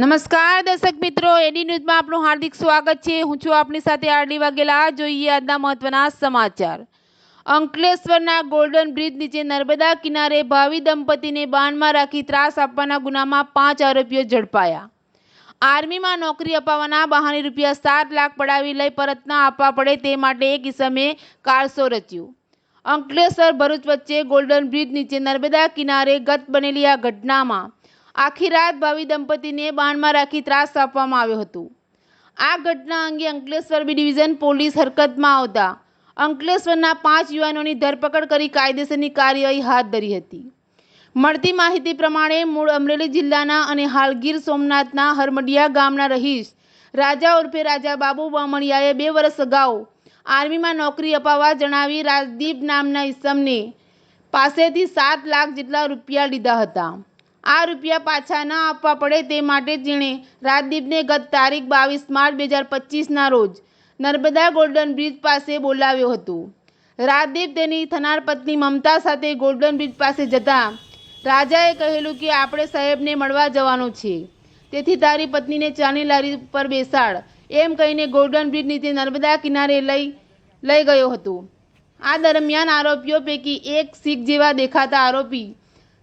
નમસ્કાર, દર્શક મિત્રો, એડી ન્યૂઝમાં આપનું હાર્દિક સ્વાગત છે. હું છું આપની સાથે આરડી વાઘેલા. જોઈએ આજના મહત્વના સમાચાર. અંકલેશ્વરના ગોલ્ડન બ્રિજ નીચે નર્મદા કિનારે ભાવિ દંપતીને બાનમાં રાખી ત્રાસ આપવાના ગુનામાં પાંચ આરોપીઓ ઝડપાયા. આર્મીમાં નોકરી અપાવવાના બહાને રૂપિયા સાત લાખ પડાવી લઈ પરત ના આપવા પડે તે માટે એક ઇસમે કારસો રચ્યું. અંકલેશ્વર ભરૂચ વચ્ચે ગોલ્ડન બ્રિજ નીચે નર્મદા કિનારે ગત બનેલી આ ઘટનામાં આખી રાત ભાવિ દંપતીને બાણમાં રાખી ત્રાસ આપવામાં આવ્યો હતો. આ ઘટના અંગે અંકલેશ્વર બી ડિવિઝન પોલીસ હરકતમાં આવતા અંકલેશ્વરના પાંચ યુવાનોની ધરપકડ કરી કાયદેસરની કાર્યવાહી હાથ ધરી હતી. મળતી માહિતી પ્રમાણે મૂળ અમરેલી જિલ્લાના અને હાલ ગીર સોમનાથના હરમડિયા ગામના રહીશ રાજા ઉર્ફે રાજા બાબુ બામણિયાએ બે વર્ષ અગાઉ આર્મીમાં નોકરી અપાવવા જણાવી રાજદીપ નામના ઈસમને પાસેથી સાત લાખ જેટલા રૂપિયા લીધા હતા. આ રૂપિયા પાછા ન આપવા પડે તે માટે જેણે રાજદીપને ગત તારીખ બાવીસ માર્ચ બે હજાર પચીસના રોજ નર્મદા ગોલ્ડન બ્રિજ પાસે બોલાવ્યો હતો. રાજદીપ તેની થનાર પત્ની મમતા સાથે ગોલ્ડન બ્રિજ પાસે જતા રાજાએ કહેલું કે આપણે સાહેબને મળવા જવાનું છે. તેથી તારી પત્નીને ચાની લારી પર બેસાડ એમ કહીને ગોલ્ડન બ્રિજ નીચે નર્મદા કિનારે લઈ લઈ ગયો હતો. આ દરમિયાન આરોપીઓ પૈકી એક શીખ જેવા દેખાતા આરોપી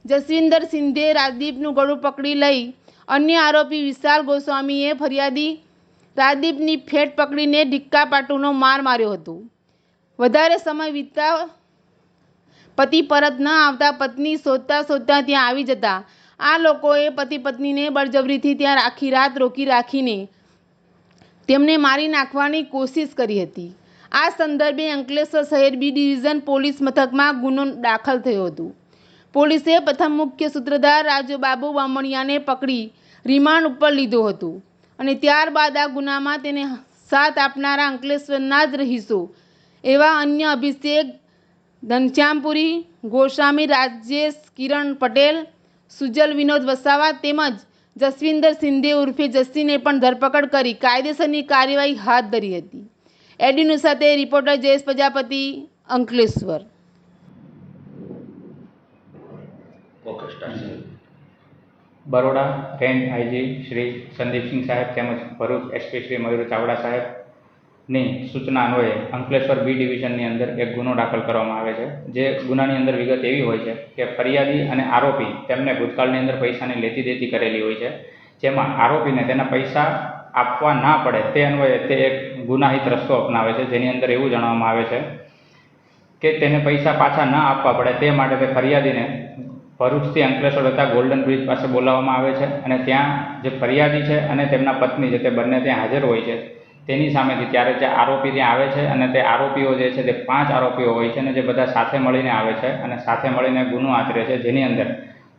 જસવિંદર સિંધે રાજદીપનું ગળું પકડી લઈ અન્ય આરોપી વિશાલ ગોસ્વામીએ ફરિયાદી રાજદીપની ફેટ પકડીને ઢીક્કાપાટુનો માર માર્યો હતો. વધારે સમય વીતતા પતિ પરત ન આવતા પત્ની શોધતા શોધતા ત્યાં આવી જતા આ લોકોએ પતિ પત્નીને બળજબરીથી ત્યાં આખી રાત રોકી રાખીને તેમને મારી નાખવાની કોશિશ કરી હતી. આ સંદર્ભે અંકલેશ્વર શહેર બી ડિવિઝન પોલીસ મથકમાં ગુનો દાખલ થયો હતો. પોલીસે પ્રથમ મુખ્ય સૂત્રધાર રાજુબાબુ બામણિયાને પકડી રિમાન્ડ ઉપર લીધો હતો. અને ત્યારબાદ આ ગુનામાં તેને સાથ આપનારા અંકલેશ્વરના જ રહીશો એવા અન્ય અભિષેક ઘનશ્યામપુરી, ગોસ્વામી રાજેશ, કિરણ પટેલ, સુજલ વિનોદ વસાવા તેમજ જસવિંદર સિંધે ઉર્ફે જસ્સીને પણ ધરપકડ કરી કાયદેસરની કાર્યવાહી હાથ ધરી હતી. એડીનું સાથે reporter Jayesh Prajapati, Ankleshwar. Okay start Baroda range IG Shri Sandeepsinh સાહેબ તેમજ ભરૂચ એસપી શ્રી મયુર ચાવડા સાહેબની સૂચના અન્વયે અંકલેશ્વર બી ડિવિઝનની અંદર એક ગુનો દાખલ કરવામાં આવે છે. જે ગુનાની અંદર વિગત એવી હોય છે કે ફરિયાદી અને આરોપી તેમને ભૂતકાળની અંદર પૈસાની લેતી દેતી કરેલી હોય છે. જેમાં આરોપીને તેના પૈસા આપવા ના પડે તે અન્વયે તે એક ગુનાહિત રસ્તો અપનાવે છે. જેની અંદર એવું જણાવવામાં આવે છે કે તેને પૈસા પાછા ન આપવા પડે તે માટે તે ફરિયાદીને ભરૂચથી અંકલેશ્વર હતા ગોલ્ડન બ્રિજ પાસે બોલાવવામાં આવે છે અને ત્યાં જે ફરિયાદી છે અને તેમના પત્ની છે તે બંને ત્યાં હાજર હોય છે. તેની સામેથી ત્યારે જે આરોપી ત્યાં આવે છે અને તે આરોપીઓ જે છે તે પાંચ આરોપીઓ હોય છે અને જે બધા સાથે મળીને આવે છે અને સાથે મળીને ગુનો આચરે છે જેની અંદર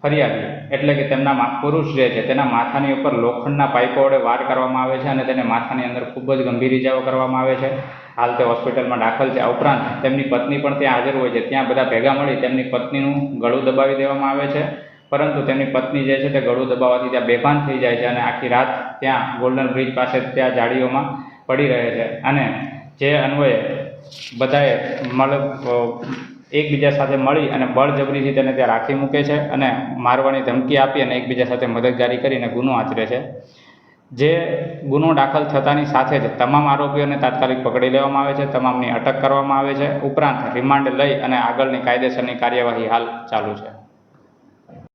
ફરિયાદી એટલે કે તેમના પુરુષ જે છે તેના માથાની ઉપર લોખંડના પાઇપો વડે વાર કરવામાં આવે છે અને તેને માથાની અંદર ખૂબ જ ગંભીર ઇજાઓ કરવામાં આવે છે. હાલ તે હોસ્પિટલમાં દાખલ છે. આ ઉપરાંત તેમની પત્ની પણ ત્યાં હાજર હોય છે. ત્યાં બધા ભેગા મળી તેમની પત્નીનું ગળું દબાવી દેવામાં આવે છે. પરંતુ તેમની પત્ની જે છે તે ગળું દબાવવાથી ત્યાં બેભાન થઈ જાય છે અને આખી રાત ત્યાં ગોલ્ડન બ્રિજ પાસે ત્યાં જાળીઓમાં પડી રહે છે. અને જે અન્વયે બધાએ મળ એકબીજા સાથે મળી અને બળજબરીથી તેને ત્યાં રાખી મૂકે છે અને મારવાની ધમકી આપી અને એકબીજા સાથે મદદગારી કરીને ગુનો આચરે છે. જે ગુનો દાખલ થતાની સાથે જ તમામ આરોપીઓને તાત્કાલિક પકડી લેવામાં આવે છે, તમામની અટક કરવામાં આવે છે. ઉપરાંત રિમાન્ડ લઈ અને આગળની કાયદેસરની કાર્યવાહી હાલ ચાલુ છે.